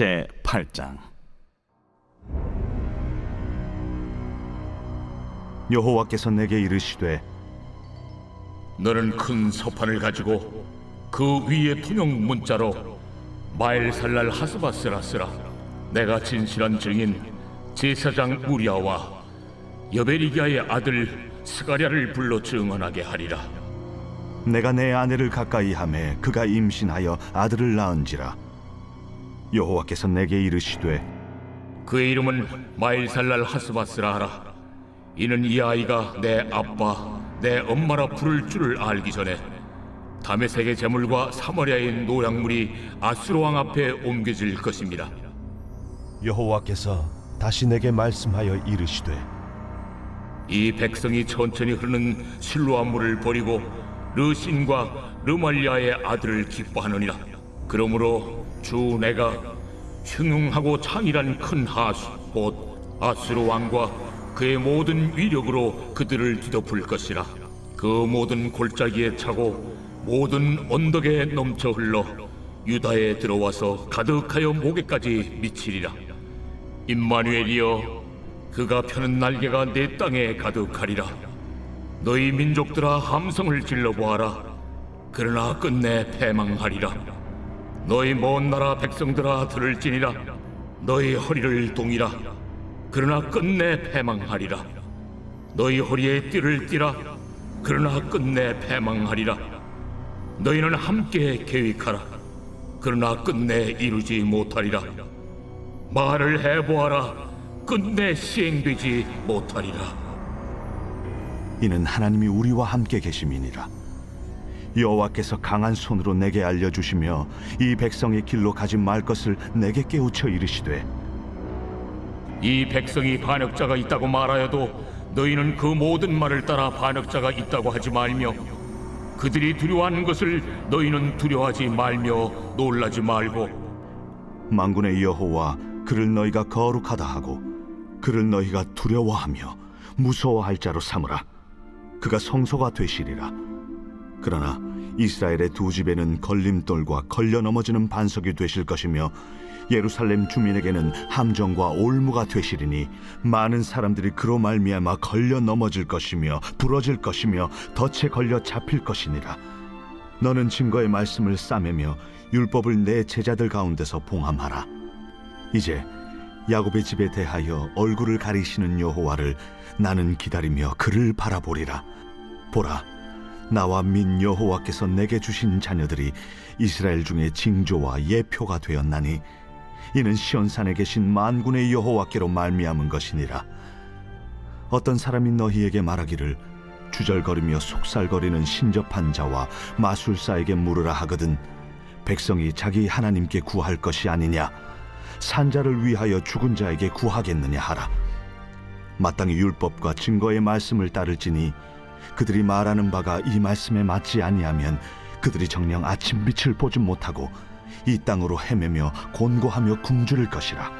제 8장. 여호와께서 내게 이르시되 너는 큰 서판을 가지고 그 위에 통용 문자로 마엘살랄 하스바스라 쓰라. 내가 진실한 증인 제사장 우리아와 여베리기아의 아들 스가랴를 불러 증언하게 하리라. 내가 내 아내를 가까이 하매 그가 임신하여 아들을 낳은지라 여호와께서 내게 이르시되 그의 이름은 마엘살랄 하스바스라 하라 이는 이 아이가 내 아빠 내 엄마라 부를 줄을 알기 전에 다메섹의 재물과 사마리아의 노약물이 아수르 왕 앞에 옮겨질 것입니다 여호와께서 다시 내게 말씀하여 이르시되 이 백성이 천천히 흐르는 실로암 물을 버리고 르신과 르말리아의 아들을 기뻐하느니라. 그러므로 주 내가 흉흉하고 창이란 큰 하수 곧 아수르 왕과 그의 모든 위력으로 그들을 뒤덮을 것이라. 그 모든 골짜기에 차고 모든 언덕에 넘쳐 흘러 유다에 들어와서 가득하여 목에까지 미치리라. 임마누엘이여 그가 펴는 날개가 내 땅에 가득하리라 너희 민족들아 함성을 질러 보아라 그러나 끝내 패망하리라 너희 먼 나라 백성들아 들을지니라. 너희 허리를 동이라. 그러나 끝내 패망하리라. 너희 허리에 띠를 띠라. 그러나 끝내 패망하리라. 너희는 함께 계획하라. 그러나 끝내 이루지 못하리라. 말을 해보아라. 끝내 시행되지 못하리라. 이는 하나님이 우리와 함께 계심이니라 여호와께서 강한 손으로 내게 알려주시며 이 백성의 길로 가지 말 것을 내게 깨우쳐 이르시되 이 백성이 반역자가 있다고 말하여도 너희는 그 모든 말을 따라 반역자가 있다고 하지 말며 그들이 두려워하는 것을 너희는 두려워하지 말며 놀라지 말고 만군의 여호와 그를 너희가 거룩하다 하고 그를 너희가 두려워하며 무서워할 자로 삼으라. 그가 성소가 되시리라 그러나 이스라엘의 두 집에는 걸림돌과 걸려 넘어지는 반석이 되실 것이며 예루살렘 주민에게는 함정과 올무가 되시리니 많은 사람들이 그로 말미암아 걸려 넘어질 것이며 부러질 것이며 덫에 걸려 잡힐 것이니라. 너는 증거의 말씀을 싸매며 율법을 내 제자들 가운데서 봉함하라. 이제 야곱의 집에 대하여 얼굴을 가리시는 여호와를 나는 기다리며 그를 바라보리라. 보라 나와 민 여호와께서 내게 주신 자녀들이 이스라엘 중에 징조와 예표가 되었나니 이는 시온산에 계신 만군의 여호와께로 말미암은 것이니라. 어떤 사람이 너희에게 말하기를 주절거리며 속살거리는 신접한 자와 마술사에게 물으라 하거든 백성이 자기 하나님께 구할 것이 아니냐? 산자를 위하여 죽은 자에게 구하겠느냐 하라. 마땅히 율법과 증거의 말씀을 따를지니 그들이 말하는 바가 이 말씀에 맞지 아니하면 그들이 정녕 아침 빛을 보지 못하고 이 땅으로 헤매며 곤고하며 굶주릴 것이라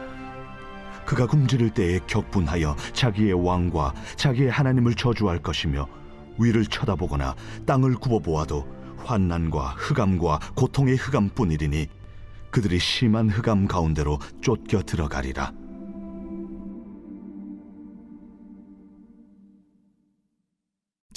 그가 굶주릴 때에 격분하여 자기의 왕과 자기의 하나님을 저주할 것이며 위를 쳐다보거나 땅을 굽어보아도 환난과 흑암과 고통의 흑암뿐이리니 그들이 심한 흑암 가운데로 쫓겨 들어가리라.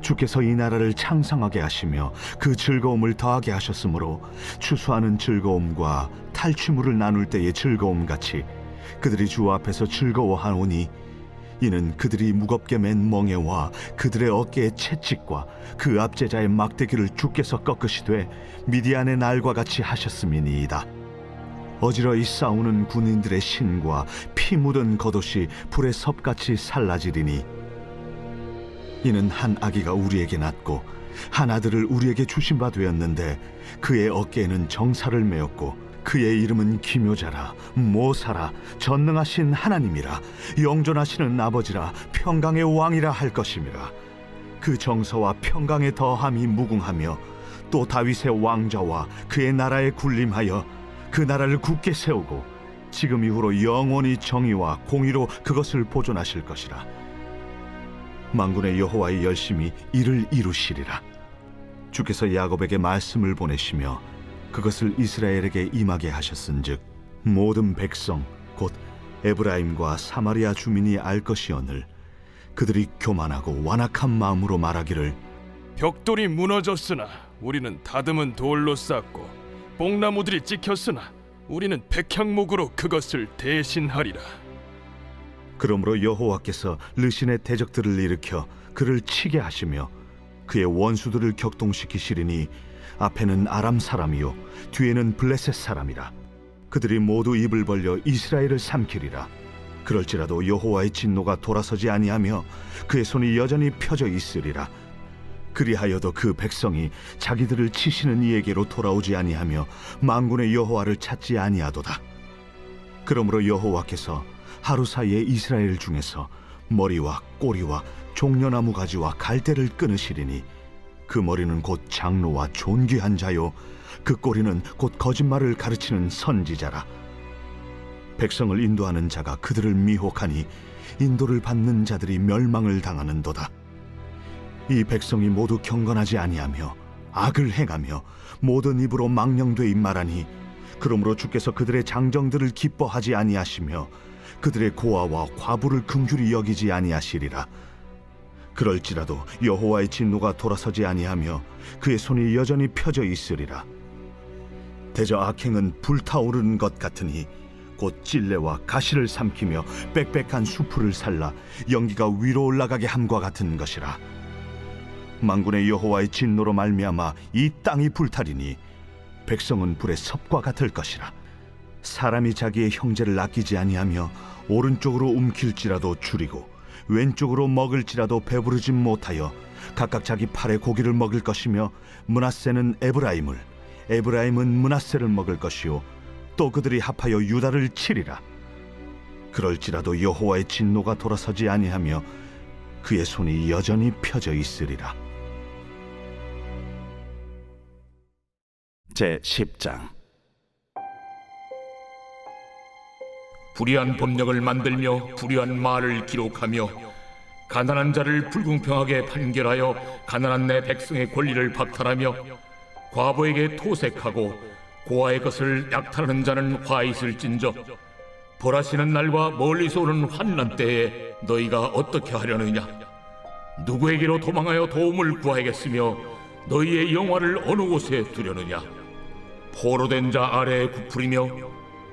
주께서 이 나라를 창성하게 하시며 그 즐거움을 더하게 하셨으므로 추수하는 즐거움과 탈취물을 나눌 때의 즐거움 같이 그들이 주 앞에서 즐거워하오니 이는 그들이 무겁게 맨 멍에와 그들의 어깨의 채찍과 그 압제자의 막대기를 주께서 꺾으시되 미디안의 날과 같이 하셨음이니이다. 어지러이 싸우는 군인들의 신과 피 묻은 겉옷이 불의 섭같이 살라지리니 이는 한 아기가 우리에게 낳고 한 아들을 우리에게 주신 바 되었는데 그의 어깨에는 정사를 메었고 그의 이름은 기묘자라 모사라 전능하신 하나님이라 영존하시는 아버지라 평강의 왕이라 할 것임이라 그 정서와 평강의 더함이 무궁하며 또 다윗의 왕좌와 그의 나라에 군림하여 그 나라를 굳게 세우고 지금 이후로 영원히 정의와 공의로 그것을 보존하실 것이라 만군의 여호와의 열심히 이를 이루시리라 주께서 야곱에게 말씀을 보내시며 그것을 이스라엘에게 임하게 하셨은즉 모든 백성 곧 에브라임과 사마리아 주민이 알 것이오늘 그들이 교만하고 완악한 마음으로 말하기를 벽돌이 무너졌으나 우리는 다듬은 돌로 쌓고 뽕나무들이 찍혔으나 우리는 백향목으로 그것을 대신하리라. 그러므로 여호와께서 르신의 대적들을 일으켜 그를 치게 하시며 그의 원수들을 격동시키시리니 앞에는 아람 사람이요 뒤에는 블레셋 사람이라. 그들이 모두 입을 벌려 이스라엘을 삼키리라. 그럴지라도 여호와의 진노가 돌아서지 아니하며 그의 손이 여전히 펴져 있으리라. 그리하여도 그 백성이 자기들을 치시는 이에게로 돌아오지 아니하며 만군의 여호와를 찾지 아니하도다. 그러므로 여호와께서 하루 사이에 이스라엘 중에서 머리와 꼬리와 종려나무 가지와 갈대를 끊으시리니 그 머리는 곧 장로와 존귀한 자요. 그 꼬리는 곧 거짓말을 가르치는 선지자라. 백성을 인도하는 자가 그들을 미혹하니 인도를 받는 자들이 멸망을 당하는도다. 이 백성이 모두 경건하지 아니하며 악을 행하며 모든 입으로 망령되이 말하니 그러므로 주께서 그들의 장정들을 기뻐하지 아니하시며 그들의 고아와 과부를 긍휼히 여기지 아니하시리라. 그럴지라도 여호와의 진노가 돌아서지 아니하며 그의 손이 여전히 펴져 있으리라. 대저 악행은 불타오르는 것 같으니 곧 찔레와 가시를 삼키며 빽빽한 수풀을 살라 연기가 위로 올라가게 함과 같은 것이라. 만군의 여호와의 진노로 말미암아 이 땅이 불타리니 백성은 불의 섭과 같을 것이라 사람이 자기의 형제를 아끼지 아니하며 오른쪽으로 움킬지라도 줄이고 왼쪽으로 먹을지라도 배부르지 못하여 각각 자기 팔에 고기를 먹을 것이며 문하세는 에브라임을 에브라임은 문하세를 먹을 것이요 또 그들이 합하여 유다를 치리라. 그럴지라도 여호와의 진노가 돌아서지 아니하며 그의 손이 여전히 펴져 있으리라. 제 10장 불의한 법령을 만들며 불의한 말을 기록하며 가난한 자를 불공평하게 판결하여 가난한 내 백성의 권리를 박탈하며 과부에게 토색하고 고아의 것을 약탈하는 자는 화 있을진저 벌하시는 날과 멀리서 오는 환난 때에 너희가 어떻게 하려느냐? 누구에게로 도망하여 도움을 구하겠으며 너희의 영화를 어느 곳에 두려느냐? 포로된 자 아래에 굽으리며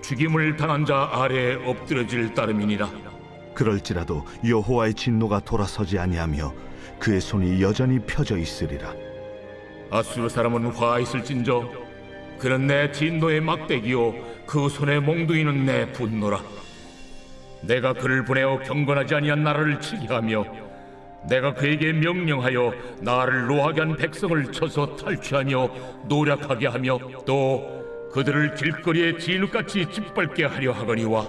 죽임을 당한 자 아래에 엎드려질 따름이니라. 그럴지라도 여호와의 진노가 돌아서지 아니하며 그의 손이 여전히 펴져 있으리라. 아수르 사람은 화 있을진저 그는 내 진노의 막대기요 그 손에 몽둥이는 내 분노라. 내가 그를 보내어 경건하지 아니한 나라를 치게 하며 내가 그에게 명령하여 나를 노하게 한 백성을 쳐서 탈취하며 노략하게 하며 또 그들을 길거리에 진흙같이 짓밟게 하려 하거니와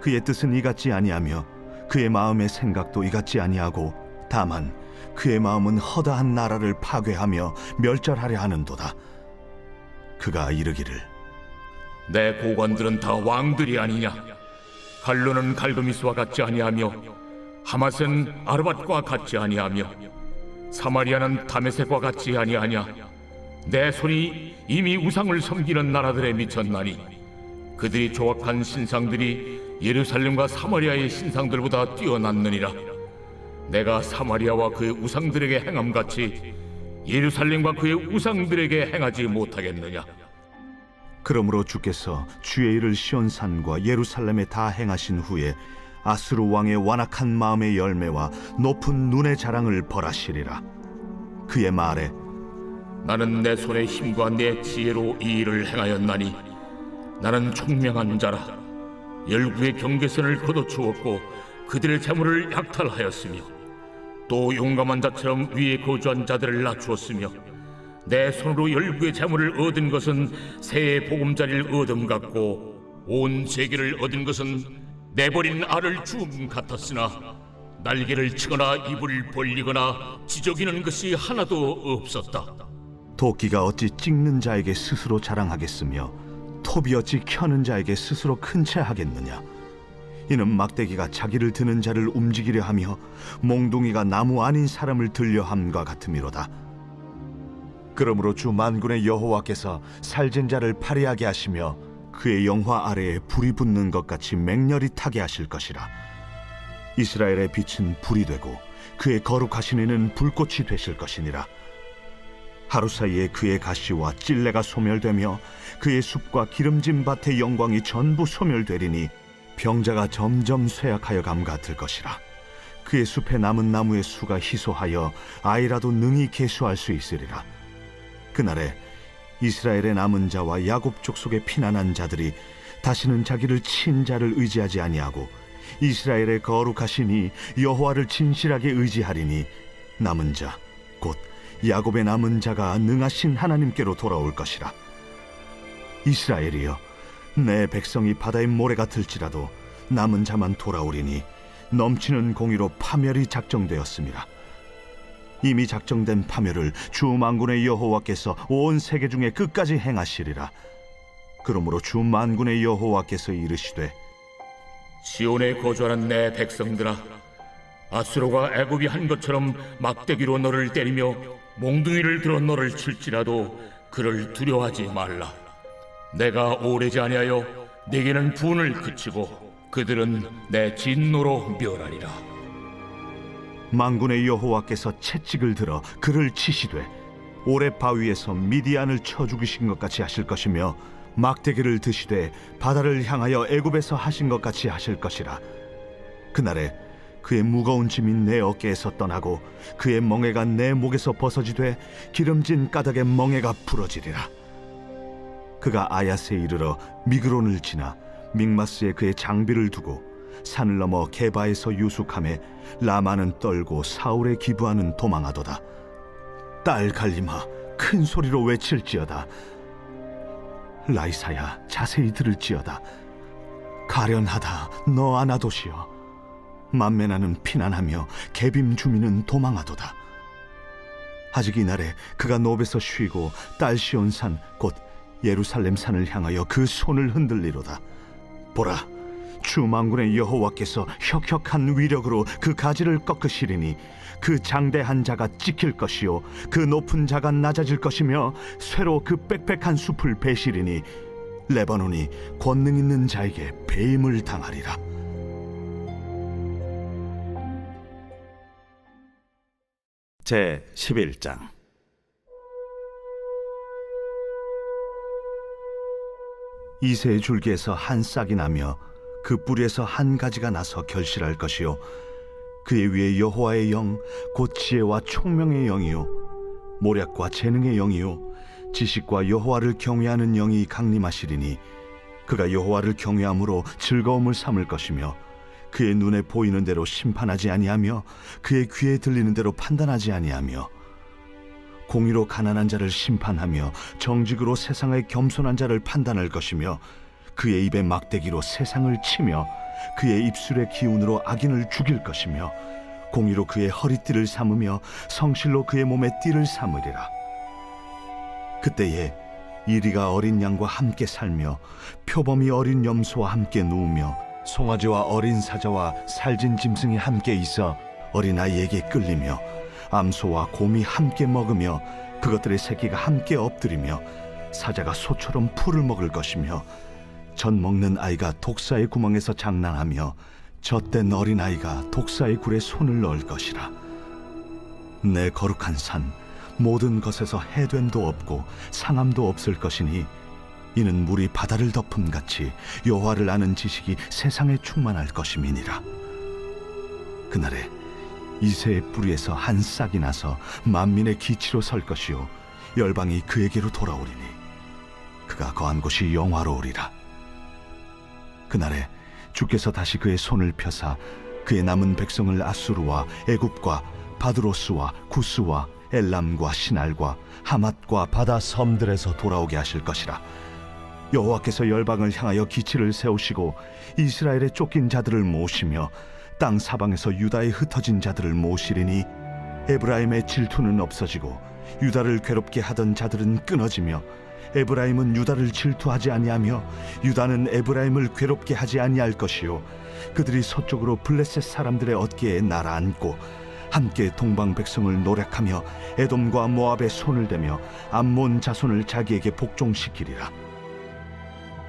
그의 뜻은 이같지 아니하며 그의 마음의 생각도 이같지 아니하고 다만 그의 마음은 허다한 나라를 파괴하며 멸절하려 하는도다. 그가 이르기를 내 고관들은 다 왕들이 아니냐? 갈로는 갈그미스와 같지 아니하며 하맛은 아르밧과 같지 아니하며 사마리아는 다메섹과 같지 아니하냐 내 손이 이미 우상을 섬기는 나라들에 미쳤나니 그들이 조각한 신상들이 예루살렘과 사마리아의 신상들보다 뛰어났느니라. 내가 사마리아와 그의 우상들에게 행함같이 예루살렘과 그의 우상들에게 행하지 못하겠느냐? 그러므로 주께서 주의 일을 시온산과 예루살렘에 다 행하신 후에 아수르 왕의 완악한 마음의 열매와 높은 눈의 자랑을 벌하시리라. 그의 말에 나는 내 손의 힘과 내 지혜로 이 일을 행하였나니 나는 총명한 자라 열국의 경계선을 걷어추었고 그들의 재물을 약탈하였으며 또 용감한 자처럼 위에 거주한 자들을 낮추었으며 내 손으로 열국의 재물을 얻은 것은 새의 보금자리를 얻음 같고 온 세계를 얻은 것은 내버린 알을 주음 같았으나 날개를 치거나 입을 벌리거나 지저귀는 것이 하나도 없었다. 도끼가 어찌 찍는 자에게 스스로 자랑하겠으며 톱이 어찌 켜는 자에게 스스로 큰 채 하겠느냐? 이는 막대기가 자기를 드는 자를 움직이려 하며 몽둥이가 나무 아닌 사람을 들려 함과 같음이로다. 그러므로 주 만군의 여호와께서 살진 자를 파리하게 하시며 그의 영화 아래에 불이 붙는 것 같이 맹렬히 타게 하실 것이라. 이스라엘의 빛은 불이 되고 그의 거룩하신 이는 불꽃이 되실 것이니라 하루 사이에 그의 가시와 찔레가 소멸되며 그의 숲과 기름진 밭의 영광이 전부 소멸되리니 병자가 점점 쇠약하여 감 같을 것이라. 그의 숲에 남은 나무의 수가 희소하여 아이라도 능히 계수할 수 있으리라. 그날에 이스라엘의 남은 자와 야곱 족속의 피난한 자들이 다시는 자기를 친 자를 의지하지 아니하고 이스라엘의 거룩하시니 여호와를 진실하게 의지하리니 남은 자곧 야곱의 남은 자가 능하신 하나님께로 돌아올 것이라. 이스라엘이여 내 백성이 바다의 모래 같을지라도 남은 자만 돌아오리니 넘치는 공의로 파멸이 작정되었습니다. 이미 작정된 파멸을 주 만군의 여호와께서 온 세계 중에 끝까지 행하시리라. 그러므로 주 만군의 여호와께서 이르시되 시온에 거주하는 내 백성들아 아수로가 애굽이 한 것처럼 막대기로 너를 때리며 몽둥이를 들어 너를 칠지라도 그를 두려워하지 말라. 내가 오래지 아니하여 내게는 분을 그치고 그들은 내 진노로 멸하리라. 만군의 여호와께서 채찍을 들어 그를 치시되 오래 바위에서 미디안을 쳐 죽이신 것 같이 하실 것이며 막대기를 드시되 바다를 향하여 애굽에서 하신 것 같이 하실 것이라. 그날에 그의 무거운 짐이 내 어깨에서 떠나고 그의 멍에가 내 목에서 벗어지되 기름진 까닭의 멍에가 부러지리라. 그가 아야스에 이르러 미그론을 지나 믹마스에 그의 장비를 두고 산을 넘어 게바에서 유숙함에 라마는 떨고 사울의 기부하는 도망하도다. 딸 갈림아 큰 소리로 외칠지어다. 라이사야 자세히 들을지어다. 가련하다 너 아나도시여 만메나는 피난하며 개빔 주민은 도망하도다. 아직 이날에 그가 노베서 쉬고 딸 시온산 곧 예루살렘 산을 향하여 그 손을 흔들리로다. 보라 주 만군의 여호와께서 혁혁한 위력으로 그 가지를 꺾으시리니 그 장대한 자가 찍힐 것이요 그 높은 자가 낮아질 것이며 쇠로 그 빽빽한 숲을 베시리니 레바논이 권능 있는 자에게 배임을 당하리라 제 11장. 이새의 줄기에서 한 싹이 나며 그 뿌리에서 한 가지가 나서 결실할 것이요. 그의 위에 여호와의 영 곧 지혜와 총명의 영이요. 모략과 재능의 영이요. 지식과 여호와를 경외하는 영이 강림하시리니 그가 여호와를 경외함으로 즐거움을 삼을 것이며 그의 눈에 보이는 대로 심판하지 아니하며 그의 귀에 들리는 대로 판단하지 아니하며 공의로 가난한 자를 심판하며 정직으로 세상의 겸손한 자를 판단할 것이며 그의 입에 막대기로 세상을 치며 그의 입술의 기운으로 악인을 죽일 것이며 공의로 그의 허리띠를 삼으며 성실로 그의 몸에 띠를 삼으리라. 그때에 이리가 어린 양과 함께 살며 표범이 어린 염소와 함께 누우며 송아지와 어린 사자와 살진 짐승이 함께 있어 어린아이에게 끌리며 암소와 곰이 함께 먹으며 그것들의 새끼가 함께 엎드리며 사자가 소처럼 풀을 먹을 것이며 젖 먹는 아이가 독사의 구멍에서 장난하며 젖된 어린아이가 독사의 굴에 손을 넣을 것이라. 내 거룩한 산 모든 것에서 해됨도 없고 상함도 없을 것이니 이는 물이 바다를 덮음 같이 여호와를 아는 지식이 세상에 충만할 것임이니라. 그날에 이새의 뿌리에서 한 싹이 나서 만민의 기치로 설 것이요 열방이 그에게로 돌아오리니 그가 거한 곳이 영화로우리라. 그날에 주께서 다시 그의 손을 펴사 그의 남은 백성을 아수르와 애굽과 바드로스와 구스와 엘람과 신알과 하맛과 바다 섬들에서 돌아오게 하실 것이라 여호와께서 열방을 향하여 기치를 세우시고 이스라엘에 쫓긴 자들을 모시며 땅 사방에서 유다에 흩어진 자들을 모시리니 에브라임의 질투는 없어지고 유다를 괴롭게 하던 자들은 끊어지며 에브라임은 유다를 질투하지 아니하며 유다는 에브라임을 괴롭게 하지 아니할 것이요 그들이 서쪽으로 블레셋 사람들의 어깨에 날아앉고 함께 동방 백성을 노력하며 에돔과 모압의 손을 대며 암몬 자손을 자기에게 복종시키리라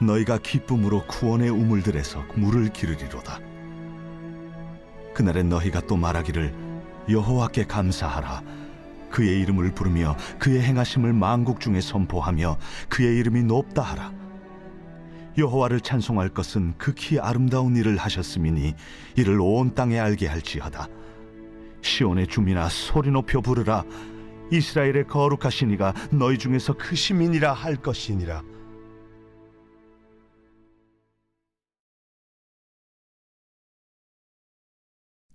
너희가 기쁨으로 구원의 우물들에서 물을 기르리로다. 그날에 너희가 또 말하기를 여호와께 감사하라. 그의 이름을 부르며 그의 행하심을 만국 중에 선포하며 그의 이름이 높다 하라. 여호와를 찬송할 것은 극히 아름다운 일을 하셨음이니 이를 온 땅에 알게 할지어다. 시온의 주민아 소리 높여 부르라. 이스라엘의 거룩하신 이가 너희 중에서 크심이니라 할 것이니라.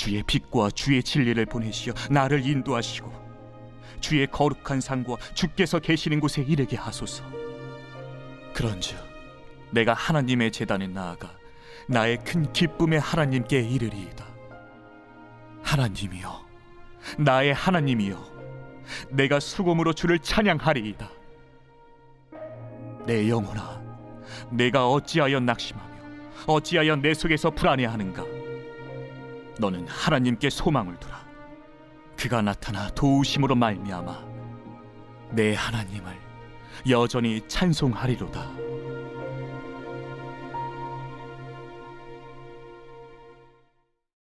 주의 빛과 주의 진리를 보내시어 나를 인도하시고 주의 거룩한 상과 주께서 계시는 곳에 이르게 하소서. 그런즉 내가 하나님의 제단에 나아가 나의 큰 기쁨의 하나님께 이르리이다. 하나님이여, 나의 하나님이여, 내가 수금으로 주를 찬양하리이다. 내 영혼아, 내가 어찌하여 낙심하며 어찌하여 내 속에서 불안해하는가? 너는 하나님께 소망을 두라. 그가 나타나 도우심으로 말미암아 내 하나님을 여전히 찬송하리로다.